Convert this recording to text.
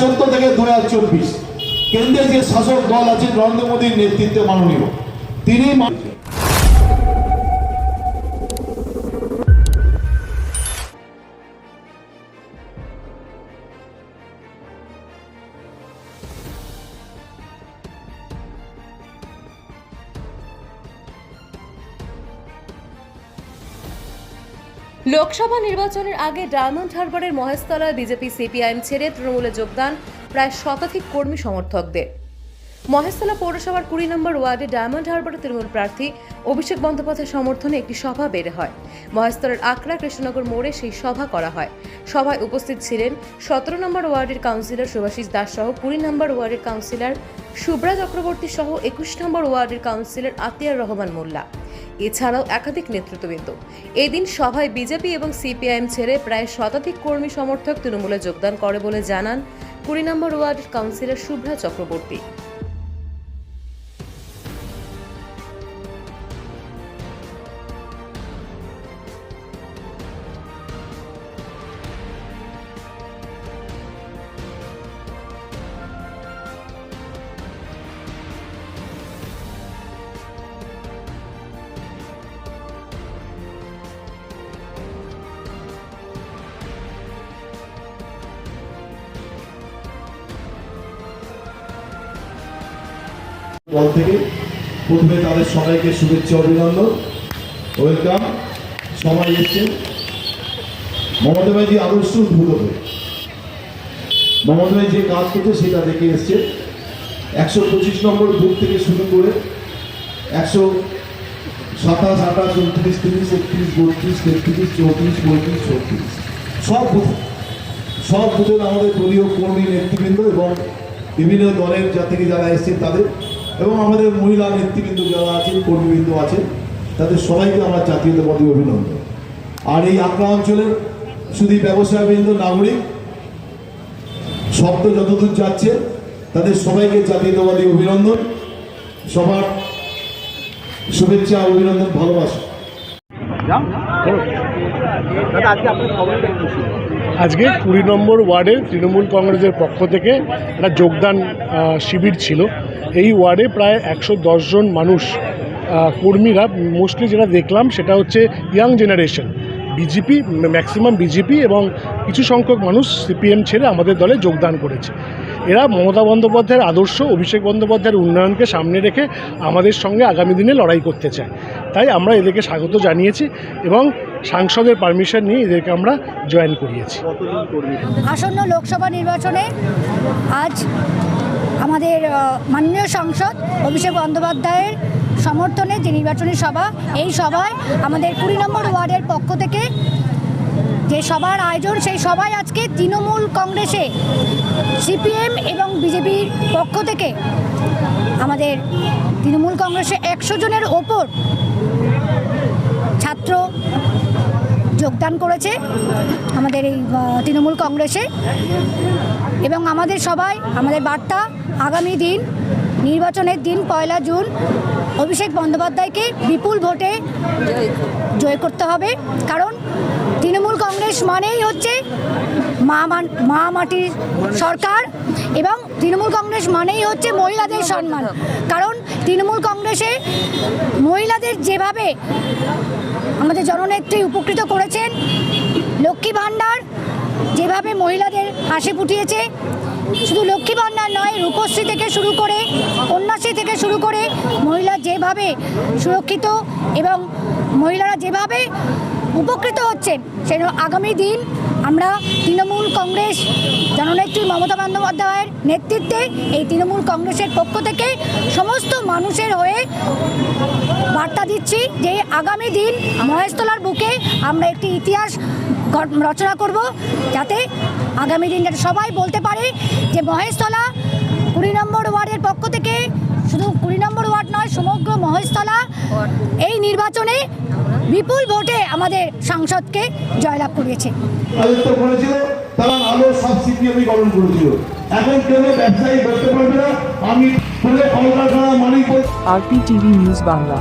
চোদ্দ থেকে দু হাজার চব্বিশ। কেন্দ্রে যে শাসক দল আছে, নরেন্দ্র মোদীর নেতৃত্বে মাননীয়। তিনি লোকসভা নির্বাচনের আগে ডায়মন্ড হারবারের মহেশতলায় বিজেপি সিপিআইএম ছেড়ে তৃণমূলে যোগদান প্রায় শতাধিক কর্মী সমর্থকদের। মহেশতলা পৌরসভার কুড়ি নম্বর ওয়ার্ডে ডায়মন্ড হারবারের তৃণমূল প্রার্থী অভিষেক বন্দ্যোপাধ্যায়ের সমর্থনে একটি সভা বের হয়। মহেশতলার আকরা কৃষ্ণনগর মোড়ে সেই সভা করা হয়। সভায় উপস্থিত ছিলেন সতেরো নম্বর ওয়ার্ডের কাউন্সিলর শুভাশিস দাস সহ কুড়ি নম্বর ওয়ার্ডের কাউন্সিলর শুভ্রা চক্রবর্তী সহ একুশ নম্বর ওয়ার্ডের কাউন্সিলর আতিয়ার রহমান মোল্লা। এছাড়াও একাধিক নেতৃত্ববৃন্দ। এদিন সভায় বিজেপি এবং সিপিআইএম ছেড়ে প্রায় শতাধিক কর্মী সমর্থক তৃণমূলে যোগদান করে বলে জানান কুড়ি নম্বর ওয়ার্ড কাউন্সিলর শুভ্রা চক্রবর্তী। দল থেকে প্রথমে তাদের সবাইকে শুভেচ্ছা অভিনন্দন। ওয়েলকাম সবাই এসছে মমতা ব্যানার্জি আদর্শ উদ্ভূত হয়ে। মমতা ব্যানার্জি যে কাজ করছে সেটা দেখে এসছে। একশো পঁচিশ নম্বর বুথ থেকে শুরু করে একশো সাতাশ, আঠাশ, উনত্রিশ, তিরিশ, একত্রিশ, বত্রিশ, তেত্রিশ, চৌত্রিশ, পঁয়ত্রিশ, ছত্রিশ। সব বুথ। সব বুথের আমাদের দলীয় কর্মী, নেতৃবৃন্দ এবং বিভিন্ন দলের যা থেকে যারা এসেছেন তাদের এবং আমাদের মহিলা নেতৃবৃন্দ যারা আছেন, কর্মীবৃন্দ আছেন, তাদের সবাইকে আমরা জাতীয়তাবাদী অভিনন্দন। আর এই আকরা অঞ্চলের শুধু ব্যবসায়বৃন্দ, নাগরিক, শব্দ যতদূর যাচ্ছে, তাদের সবাইকে জাতীয়তাবাদী অভিনন্দন। সবার শুভেচ্ছা, অভিনন্দন, ভালোবাসা। আজকে আপনার শুনুন। আজকে কুড়ি নম্বর ওয়ার্ডে তৃণমূল কংগ্রেসের পক্ষ থেকে একটা যোগদান শিবির ছিল। এই ওয়ার্ডে প্রায় একশো জন মানুষ কর্মীরা, মোস্টলি যেটা দেখলাম সেটা হচ্ছে young generation. BJP, maximum BJP এবং কিছু সংখ্যক মানুষ সিপিএম ছেড়ে আমাদের দলে যোগদান করেছে। এরা মমতা বন্দ্যোপাধ্যায়ের আদর্শ, অভিষেক বন্দ্যোপাধ্যায়ের উন্নয়নকে সামনে রেখে আমাদের সঙ্গে আগামী দিনে লড়াই করতে চায়। তাই আমরা এদেরকে স্বাগত জানিয়েছি এবং সাংসদের পারমিশন নিয়ে এদেরকে আমরা জয়েন করিয়েছি। আসন্ন লোকসভা নির্বাচনে আজ আমাদের মাননীয় সাংসদ অভিষেক বন্দ্যোপাধ্যায়ের সমর্থনে যে নির্বাচনী সভা, এই সভায় আমাদের কুড়ি নম্বর ওয়ার্ডের পক্ষ থেকে যে সভার আয়োজন, সেই সভায় আজকে তৃণমূল কংগ্রেসে সিপিএম এবং বিজেপির পক্ষ থেকে আমাদের তৃণমূল কংগ্রেসে একশো জনের ওপর যোগদান করেছে আমাদের এই তৃণমূল কংগ্রেসে। এবং আমাদের সবাই, আমাদের বার্তা আগামী দিন, নির্বাচনের দিন পয়লা জুন, অভিষেক বন্দ্যোপাধ্যায়কে বিপুল ভোটে জয় করতে হবে। কারণ তৃণমূল কংগ্রেস মানেই হচ্ছে মা মা মাটির সরকার এবং তৃণমূল কংগ্রেস মানেই হচ্ছে মহিলাদের সম্মান। কারণ তৃণমূল কংগ্রেসে মহিলাদের যেভাবে আমাদের জননেত্রী উপকৃত করেছেন। লক্ষ্মী ভাণ্ডার যেভাবে মহিলাদের হাসি ফুটিয়েছে শুধু লক্ষ্মী ভাণ্ডার নয়, রূপশ্রী থেকে শুরু করে কন্যাশ্রী থেকে শুরু করে মহিলা যেভাবে সুরক্ষিত এবং মহিলারা যেভাবে উপকৃত হচ্ছেন সেজন্য আগামী দিন আমরা তৃণমূল কংগ্রেস, জননেত্রী মমতা বন্দ্যোপাধ্যায়ের নেতৃত্বে এই তৃণমূল কংগ্রেসের পক্ষ থেকে সমস্ত মানুষের হয়ে বার্তা দিচ্ছি যে আগামী দিন মহেশতলার বুকে আমরা একটি ইতিহাস রচনা করব যাতে আগামী দিন যাতে সবাই বলতে পারে যে মহেশতলা কুড়ি নম্বর ওয়ার্ডের পক্ষ থেকে শুধু কুড়ি নম্বর ওয়ার্ড নয়, সমগ্র মহেশতলা এই নির্বাচনে বিপুল ভোটে আমাদের সাংসদকে জয়লাভ করিয়েছে। আর করেছিল তারা আলো সব সিপিএমই করেছিল। এখন কেউ ব্যবসায়ী করতে পারবে না? আমি খুলে কলকারখানা মালিক আরপিটিভি নিউজ বাংলা